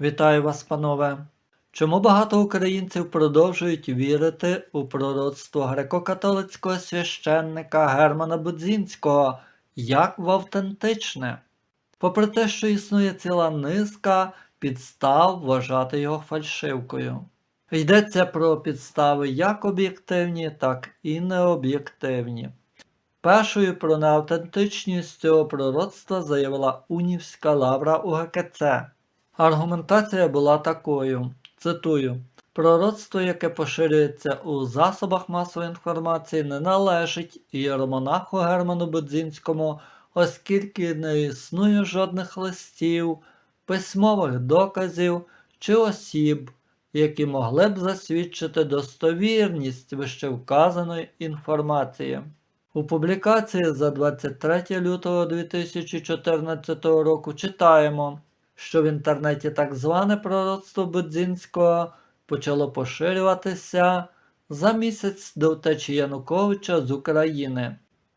Вітаю вас, панове! Чому багато українців продовжують вірити у пророцтво греко-католицького священника Германа Будзінського як в автентичне? Попри те, що існує ціла низка підстав вважати його фальшивкою. Йдеться про підстави як об'єктивні, так і необ'єктивні. Першою про неавтентичність цього пророцтва заявила Унівська лавра УГКЦ. Аргументація була такою: цитую: пророцтво, яке поширюється у засобах масової інформації, не належить ієромонаху Герману Будзінському, оскільки не існує жодних листів, письмових доказів чи осіб, які могли б засвідчити достовірність вищевказаної інформації. У публікації за 23 лютого 2014 року читаємо, що в інтернеті так зване пророцтво Будзінського почало поширюватися за місяць до втечі Януковича з України.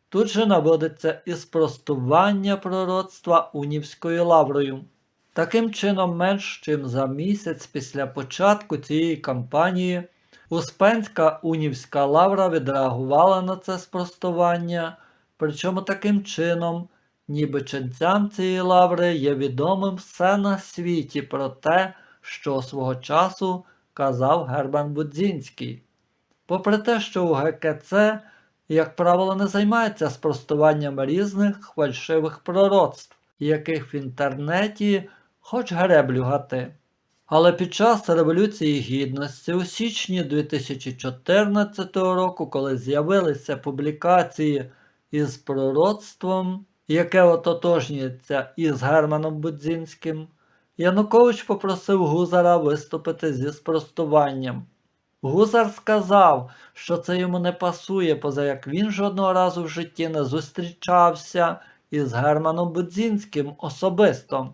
Тут же наводиться і спростування пророцтва Унівською лаврою. Таким чином, менш чим за місяць після початку цієї кампанії Успенська Унівська лавра відреагувала на це спростування, причому таким чином, ніби ченцям цієї лаври є відомим все на світі про те, що свого часу казав Герман Будзінський. Попри те, що у ГКЦ, як правило, не займається спростуванням різних фальшивих пророцтв, яких в інтернеті хоч греблю гати. Але під час Революції Гідності у січні 2014 року, коли з'явилися публікації із пророцтвом, яке ототожнюється із Германом Будзінським, Янукович попросив Гузара виступити зі спростуванням. Гузар сказав, що це йому не пасує, поза як він жодного разу в житті не зустрічався із Германом Будзінським особисто.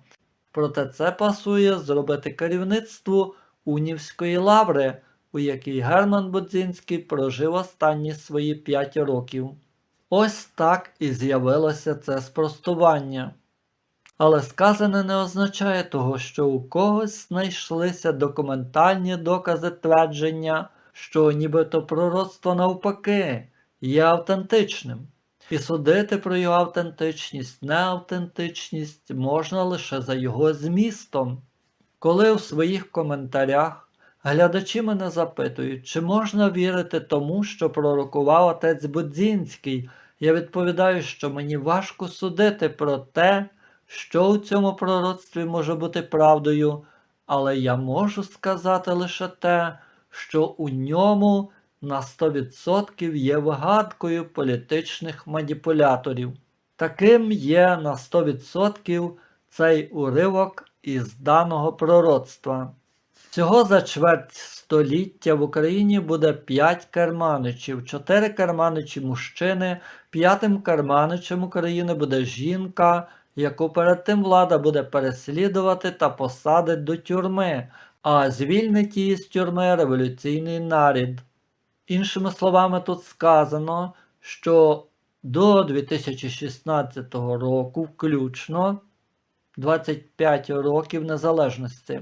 Проте це пасує зробити керівництву Унівської лаври, у якій Герман Будзінський прожив останні свої п'ять років. Ось так і з'явилося це спростування. Але сказане не означає того, що у когось знайшлися документальні докази твердження, що нібито пророцтво навпаки є автентичним. І судити про його автентичність, неавтентичність можна лише за його змістом. Коли у своїх коментарях глядачі мене запитують, чи можна вірити тому, що пророкував отець Будзінський, я відповідаю, що мені важко судити про те, що у цьому пророцтві може бути правдою, але я можу сказати лише те, що у ньому на 100% є вигадкою політичних маніпуляторів. Таким є на 100% цей уривок із даного пророцтва. Всього за чверть століття в Україні буде 5 керманичів, 4 керманичі мужчини, п'ятим керманичем України буде жінка, яку перед тим влада буде переслідувати та посадить до тюрми, а звільнить її з тюрми революційний нарід. Іншими словами, тут сказано, що до 2016 року включно 25 років незалежності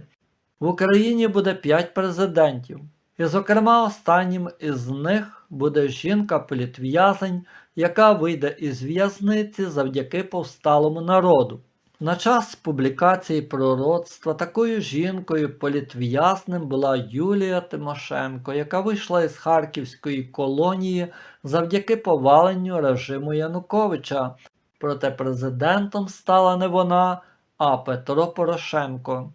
в Україні буде 5 президентів. І, зокрема, останнім із них буде жінка-політв'язень, яка вийде із в'язниці завдяки повсталому народу. На час публікації пророцтва такою жінкою політв'язним була Юлія Тимошенко, яка вийшла із Харківської колонії завдяки поваленню режиму Януковича. Проте президентом стала не вона, а Петро Порошенко.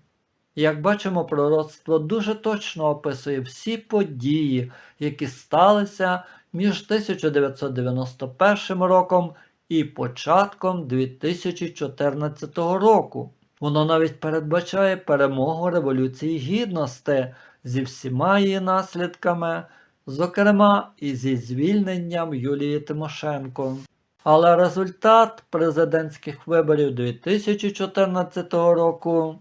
Як бачимо, пророцтво дуже точно описує всі події, які сталися між 1991 роком і початком 2014 року. Воно навіть передбачає перемогу Революції Гідності зі всіма її наслідками, зокрема і зі звільненням Юлії Тимошенко. Але результат президентських виборів 2014 року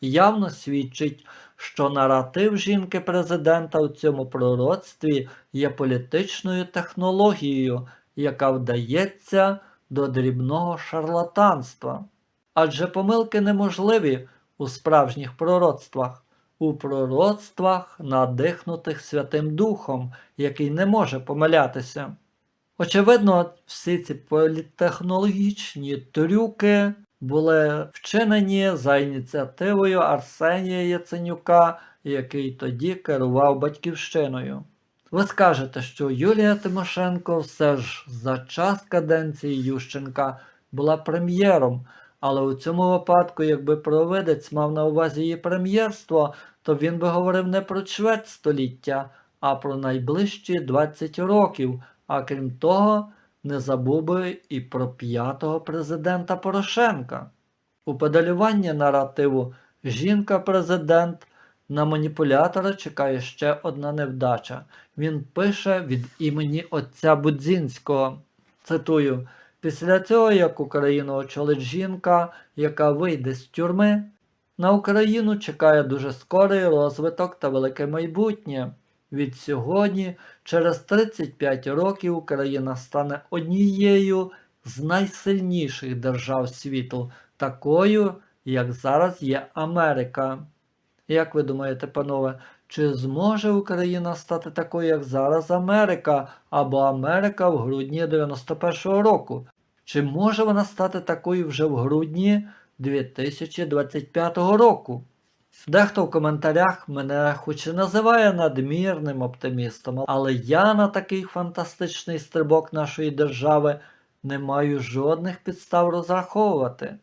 явно свідчить, що наратив жінки президента у цьому пророцтві є політичною технологією, яка вдається до дрібного шарлатанства. Адже помилки неможливі у справжніх пророцтвах, у пророцтвах, надихнутих Святим Духом, який не може помилятися. Очевидно, всі ці політтехнологічні трюки були вчинені за ініціативою Арсенія Яценюка, який тоді керував батьківщиною. Ви скажете, що Юлія Тимошенко все ж за час каденції Ющенка була прем'єром, але у цьому випадку, якби провидець мав на увазі її прем'єрство, то він би говорив не про чверть століття, а про найближчі 20 років, а крім того, не забув би і про п'ятого президента Порошенка. У педалюванні наративу жінка-президент на маніпулятора чекає ще одна невдача. Він пише від імені отця Будзінського. Цитую: після цього, як Україну очолить жінка, яка вийде з тюрми, на Україну чекає дуже скорий розвиток та велике майбутнє. Від сьогодні, через 35 років, Україна стане однією з найсильніших держав світу, такою, як зараз є Америка. Як ви думаєте, панове, чи зможе Україна стати такою, як зараз Америка, або Америка в грудні 91-го року? Чи може вона стати такою вже в грудні 2025 року? Дехто в коментарях мене хоч і називає надмірним оптимістом, але я на такий фантастичний стрибок нашої держави не маю жодних підстав розраховувати.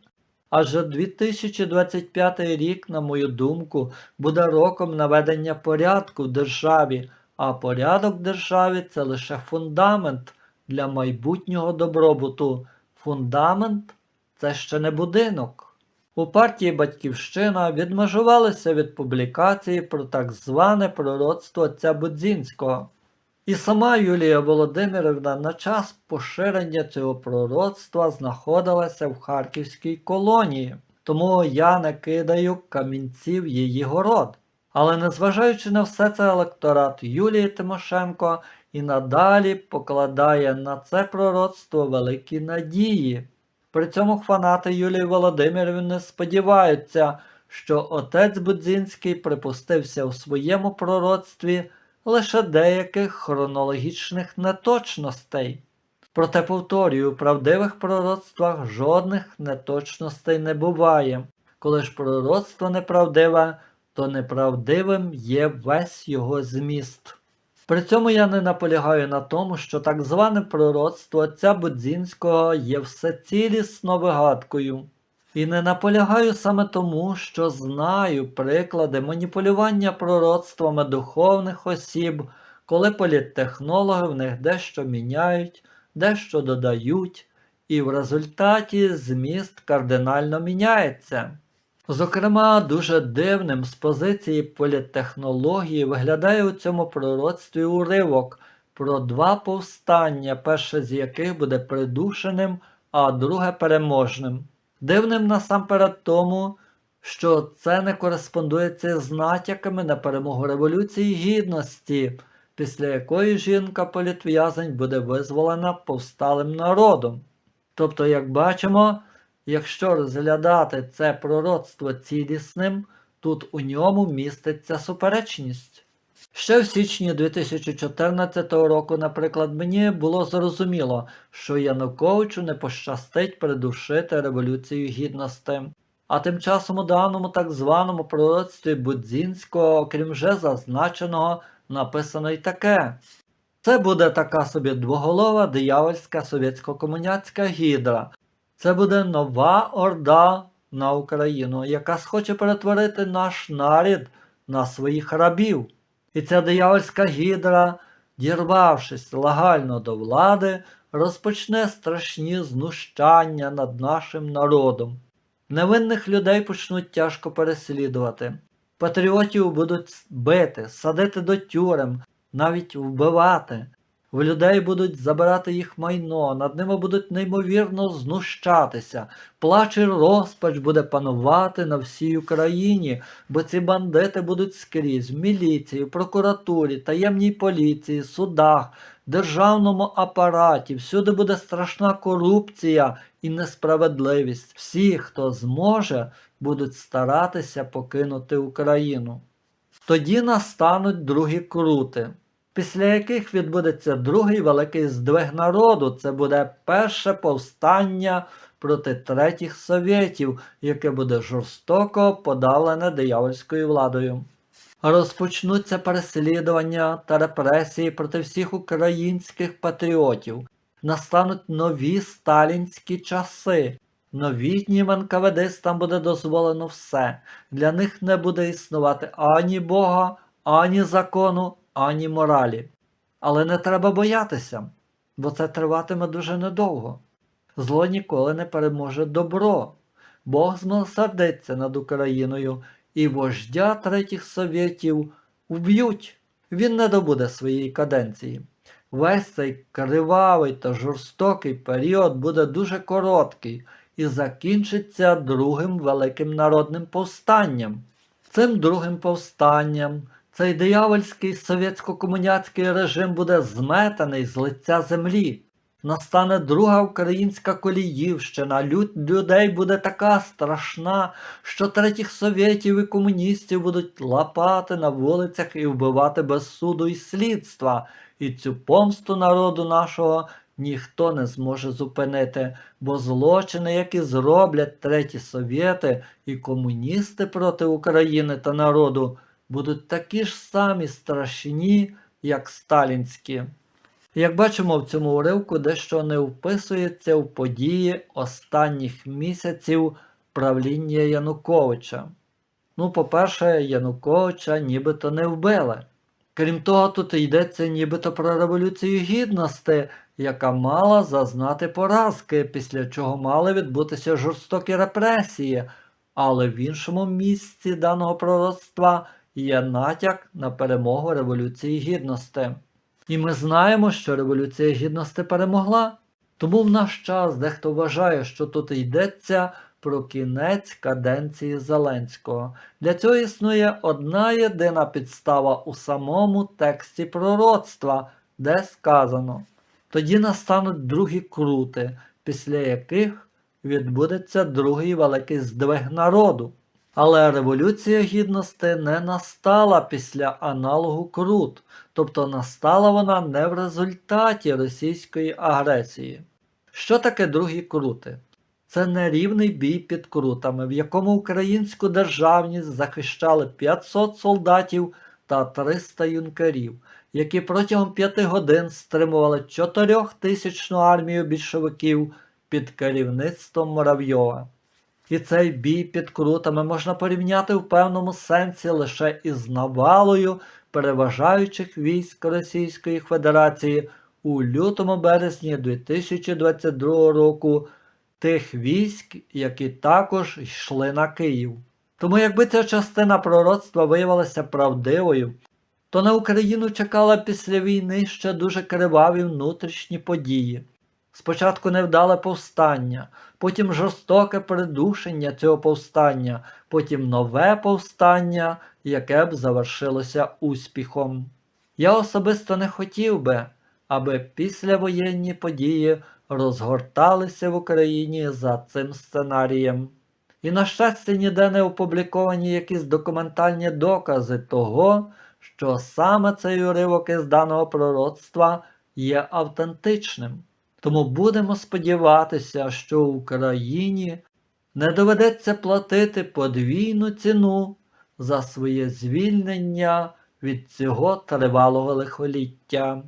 Адже 2025 рік, на мою думку, буде роком наведення порядку в державі, а порядок в державі це лише фундамент для майбутнього добробуту. Фундамент це ще не будинок. У партії Батьківщина відмежувалися від публікації про так зване пророцтво отця. І сама Юлія Володимирівна на час поширення цього пророцтва знаходилася в харківській колонії, тому я не кидаю камінців її город. Але незважаючи на все це електорат Юлії Тимошенко і надалі покладає на це пророцтво великі надії. При цьому фанати Юлії Володимирівни сподіваються, що отець Будзінський припустився у своєму пророцтві лише деяких хронологічних неточностей. Проте, повторюю, у правдивих пророцтвах жодних неточностей не буває. Коли ж пророцтво неправдиве, то неправдивим є весь його зміст. При цьому я не наполягаю на тому, що так зване пророцтво отця Будзінського є всецілісно вигадкою. І не наполягаю саме тому, що знаю приклади маніпулювання пророцтвами духовних осіб, коли політтехнологи в них дещо міняють, дещо додають, і в результаті зміст кардинально міняється. Зокрема, дуже дивним з позиції політтехнології виглядає у цьому пророцтві уривок про два повстання, перше з яких буде придушеним, а друге переможним. Дивним насамперед тому, що це не кореспондується з натяками на перемогу Революції Гідності, після якої жінка політв'язень буде визволена повсталим народом. Тобто, як бачимо, Якщо розглядати це пророцтво цілісним, тут у ньому міститься суперечність. Ще в січні 2014 року, наприклад, мені було зрозуміло, що Януковичу не пощастить придушити Революцію Гідності. А тим часом у даному так званому пророцтві Будзінського, окрім вже зазначеного, написано й таке. Це буде така собі двоголова диявольська совєтсько-комуняцька гідра, це буде нова орда на Україну, яка схоче перетворити наш нарід на своїх рабів. І ця диявольська гідра, дірвавшись легально до влади, розпочне страшні знущання над нашим народом. Невинних людей почнуть тяжко переслідувати. Патріотів будуть бити, садити до тюрем, навіть вбивати. В людей будуть забирати їх майно, над ними будуть неймовірно знущатися. Плач і розпач буде панувати на всій Україні, бо ці бандити будуть скрізь в міліції, прокуратурі, таємній поліції, судах, державному апараті, всюди буде страшна корупція і несправедливість. Всі, хто зможе, будуть старатися покинути Україну. Тоді настануть другі крути, після яких відбудеться другий великий здвиг народу. Це буде перше повстання проти третіх совєтів, яке буде жорстоко подавлене диявольською владою. Розпочнуться переслідування та репресії проти всіх українських патріотів. Настануть нові сталінські часи. Новітнім НКВДистам буде дозволено все. Для них не буде існувати ані Бога, ані закону, ані моралі. Але не треба боятися, бо це триватиме дуже недовго. Зло ніколи не переможе добро. Бог змилосердиться над Україною, і вождя третіх совєтів вб'ють. Він не добуде своєї каденції. Весь цей кривавий та жорстокий період буде дуже короткий і закінчиться другим великим народним повстанням. Цим другим повстанням цей диявольський совєтсько-комуняцький режим буде зметений з лиця землі. Настане друга українська коліївщина, лють людей буде така страшна, що третіх совєтів і комуністів будуть лапати на вулицях і вбивати без суду і слідства. І цю помсту народу нашого ніхто не зможе зупинити, бо злочини, які зроблять треті совєти і комуністи проти України та народу, будуть такі ж самі страшні, як сталінські. Як бачимо в цьому уривку, дещо не вписується в події останніх місяців правління Януковича. Ну, по-перше, Януковича нібито не вбили. Крім того, тут йдеться нібито про Революцію Гідності, яка мала зазнати поразки, після чого мали відбутися жорстокі репресії, але в іншому місці даного пророцтва є натяк на перемогу Революції Гідності. І ми знаємо, що Революція Гідності перемогла. Тому в наш час дехто вважає, що тут йдеться про кінець каденції Зеленського. Для цього існує одна єдина підстава у самому тексті пророцтва, де сказано: тоді настануть другі крути, після яких відбудеться другий великий здвиг народу. Але Революція Гідності не настала після аналогу крут, тобто настала вона не в результаті російської агресії. Що таке другі крути? Це нерівний бій під крутами, в якому українську державність захищали 500 солдатів та 300 юнкерів, які протягом п'яти годин стримували 4000-тисячну армію більшовиків під керівництвом Муравйова. І цей бій під крутами можна порівняти в певному сенсі лише із навалою переважаючих військ Російської Федерації у лютому березні 2022 року тих військ, які також йшли на Київ. Тому якби ця частина пророцтва виявилася правдивою, то на Україну чекала після війни ще дуже криваві внутрішні події. Спочатку невдале повстання, потім жорстоке придушення цього повстання, потім нове повстання, яке б завершилося успіхом. Я особисто не хотів би, аби післявоєнні події розгорталися в Україні за цим сценарієм. І, на щастя, ніде не опубліковані якісь документальні докази того, що саме цей уривок із даного пророцтва є автентичним. Тому будемо сподіватися, що Україні не доведеться платити подвійну ціну за своє звільнення від цього тривалого лихоліття.